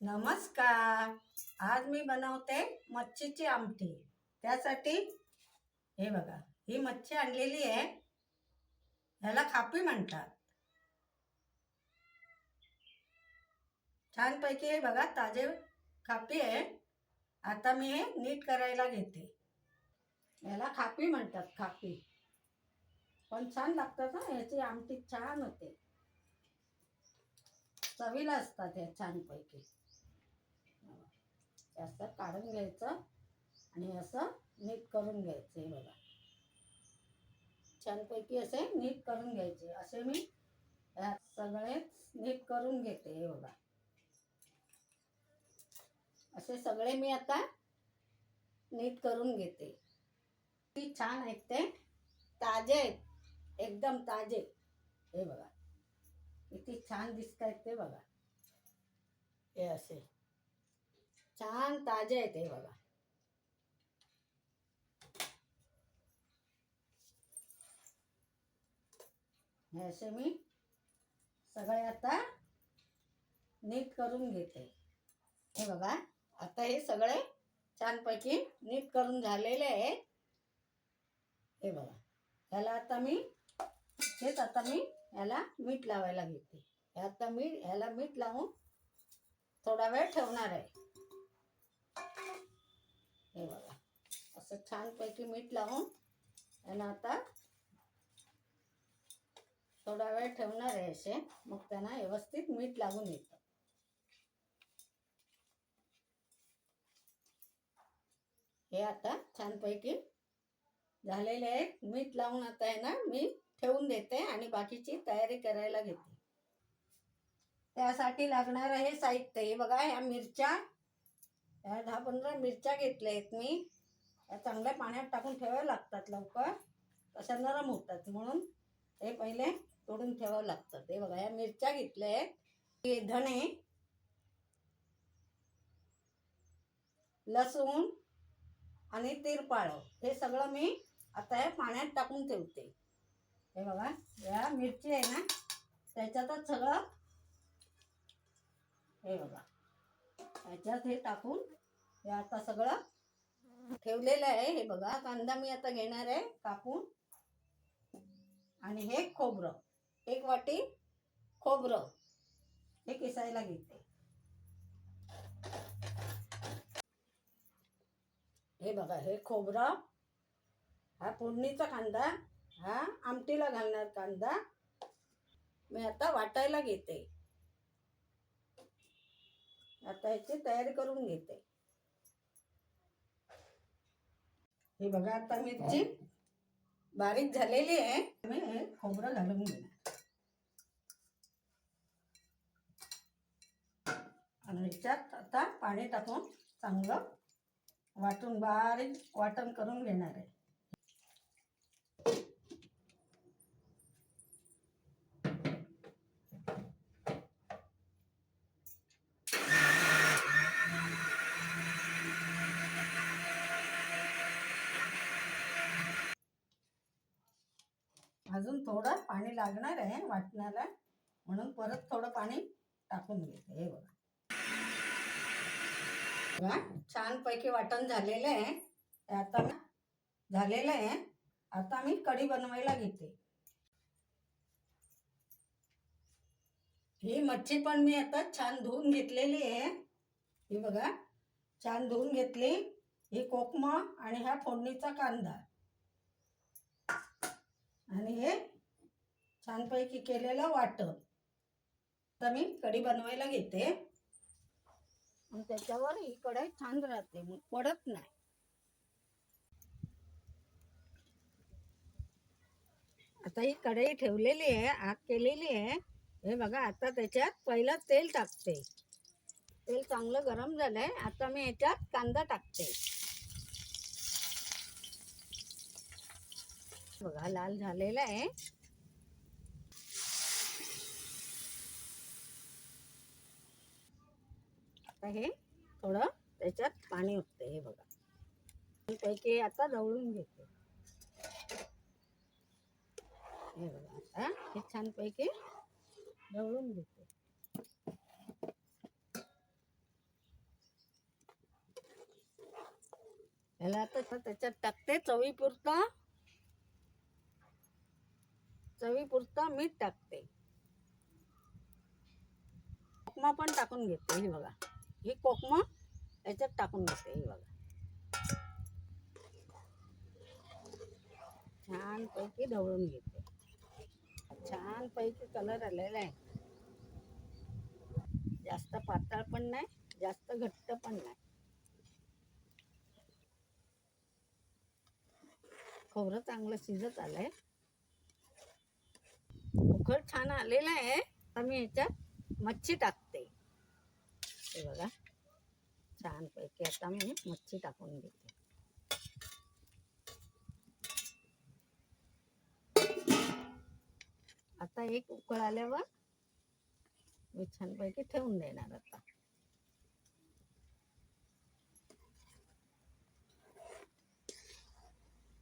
नमस्कार. आज मी बनवते मच्छीची आमटी. त्यासाठी हे बघा ही मच्छी आणलेली आहे. ह्याला खापी म्हणतात. छानपैकी हे बघा ताजे खापी आहे. आता मी हे नीट करायला घेते. याला खापी म्हणतात खापी. पण छान लागतात ना ह्याची आमटी छान होते. चवीला असतात ह्या छानपैकी. हे असं काढून घ्यायचं आणि असं नीट करून घ्यायचं हे बघा. छानपैकी असे नीट करून घ्यायचे. असे मी यात सगळेच नीट करून घेते हे बघा. असे सगळे मी आता नीट करून घेते. किती छान आहेत ते. ताजे आहेत. एकदम ताजे. हे बघा. किती छान दिसत आहेत ते बघा. हे असे. छान ताजे आहेत हे बघा. हे असे मी सगळे आता नीट करून घेते. हे बघा आता हे सगळे छानपैकी नीट करून झालेले आहे हे बघा ह्याला आता मी हेच आता मी ह्याला मीठ लावायला घेते. हे आता मी ह्याला मीठ लावून थोडा वेळ ठेवणार आहे. हे बघा. असं छानपैकी मीठ लावून आणि आता थोडा वेळ ठेवणार आहे असे. मग त्यांना व्यवस्थित मीठ लागून येतं. हे आता छानपैकी झालेले आहेत. मीठ लावून आता आहे ना मी ठेवून देते आणि बाकीची तयारी करायला घेते. त्यासाठी लागणार हे साहित्य. हे बघा ह्या मिरच्या ह्या दहा पंधरा मिरच्या घेतल्या आहेत मी. या चांगल्या पाण्यात टाकून ठेवाव्या लागतात लवकर. तशा नरम होतात म्हणून हे पहिले तोडून ठेवावं लागतात. हे बघा या मिरच्या घेतल्या आहेत. हे धणे लसूण आणि तिरपाळ हे सगळं मी आता या पाण्यात टाकून ठेवते. हे बघा या मिरची आहे ना त्याच्यातच सगळं हे बघा त्याच्यात हे टाकून हे आता सगळं ठेवलेलं आहे. हे बघा कांदा मी आता घेणार आहे कापून. आणि हे खोबरं. एक वाटी खोबरं. हे किसायला घेते. हे बघा हे खोबरं. हा फोडणीचा कांदा हा आमटीला घालणार कांदा. मी आता वाटायला घेते. आता ह्याची तयारी करून घेते. हे बघा आता मिरची बारीक झालेली आहे मी हे खोबरं घालून घेणार. आणि ह्याच्यात आता पाणी टाकून चांगलं वाटून बारीक वाटण करून घेणार आहे. अजून थोडं पाणी लागणार आहे वाटण्याला म्हणून परत थोडं पाणी टाकून घेते. हे बघा. बघा छानपैकी वाटण झालेलं आहे. आता झालेलं आहे. आता मी कढी बनवायला घेते. ही मच्छी पण मी आता छान धुवून घेतलेली आहे. ही बघा छान धुवून घेतली. ही कोकमा आणि ह्या फोडणीचा कांदा. आणि हे छानपैकी केलेलं वाटण. आता मी कढी बनवायला घेते. आणि त्याच्यावर ही कढई छान राहते मग पडत नाही. आता ही कढई ठेवलेली आहे आग केलेली आहे. हे बघा आता त्याच्यात पहिलं तेल टाकते. तेल चांगलं गरम झालंय. आता मी याच्यात कांदा टाकते. बघा लाल झालेला आहे. आता हे थोडं त्याच्यात पाणी उठते हे बघा. त्याचे आता जवळून घेते. हे बघा आता हे छानपैकी जवळून घेते. याला आता त्याच्यात टाकते चवीपुरता. चवीपुरतं मीठ टाकते. कोकमा पण टाकून घेते ही बघा. ही कोकमा याच्यात टाकून घेते ही बघा. छान पैकी ढवळून घेते. छान पैकी कलर आलेला आहे. जास्त पातळ पण नाही जास्त घट्ट पण नाही. खोबरं चांगलं शिजत आलंय. उघड छान आलेला आहे. आता मी ह्याच्यात मच्छी टाकते. हे बघा. छान पैकी आता मी मच्छी टाकून घेते. आता एक उकळ आल्यावर मी छानपैकी ठेवून देणार आता.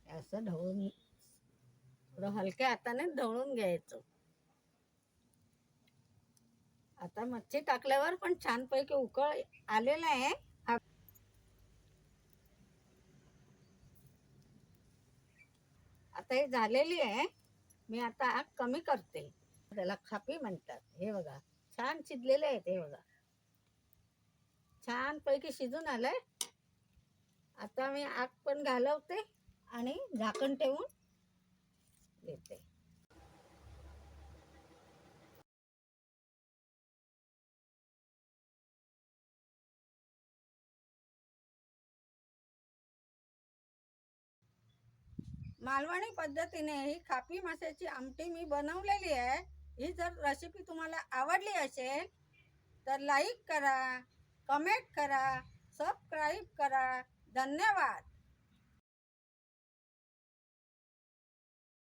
असं ढवळून थोडं हलक्या हाताने ढवळून घ्यायचं. आता मच्छी टाकल्यावर पण छानपैकी उकळ आलेला आहे. आता हे झालेली आहे. मी आता आग कमी करते. त्याला खापी म्हणतात. हे बघा छान शिजलेले आहेत हे बघा. छान पैकी शिजून आलंय. आता मी आग पण घालवते आणि झाकण ठेवून देते. मालवणी पद्धतीने ही खापी माशाची आमटी मी बनवलेली आहे. ही जर रेसिपी तुम्हाला आवडली असेल तर लाईक करा कमेंट करा सबस्क्राईब करा. धन्यवाद.